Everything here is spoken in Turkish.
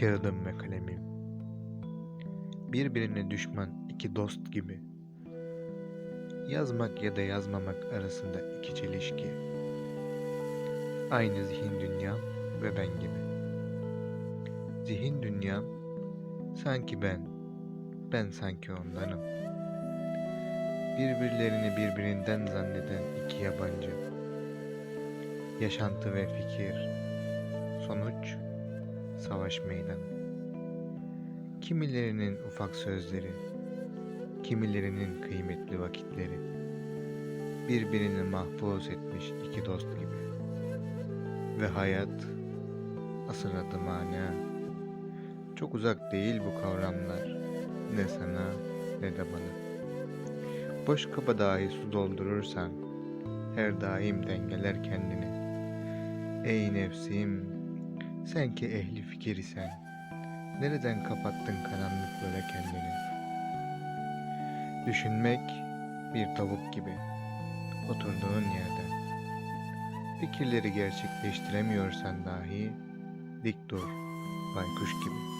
kağıdım ve kalemim. Birbirine düşman iki dost gibi. Yazmak ya da yazmamak arasında iki çelişki. Aynı zihin dünyam ve ben gibi. Zihin dünyam sanki ben, ben sanki ondanım. Birbirlerini birbirinden zanneden iki yabancı. Yaşantı ve fikir. Savaş meydanı. Kimilerinin ufak sözleri, kimilerinin kıymetli vakitleri. Birbirini mahpus etmiş iki dost gibi. Ve hayat asıl adı mana. Çok uzak değil bu kavramlar. Ne sana ne de bana. Boş kaba dahi su doldurursan her daim dengeler kendini. Ey nefsim, sen ki ehli fikir isen, nereden kapattın karanlıklara kendini? Düşünmek bir tavuk gibi, oturduğun yerden. Fikirleri gerçekleştiremiyorsan dahi dik dur, baykuş gibi.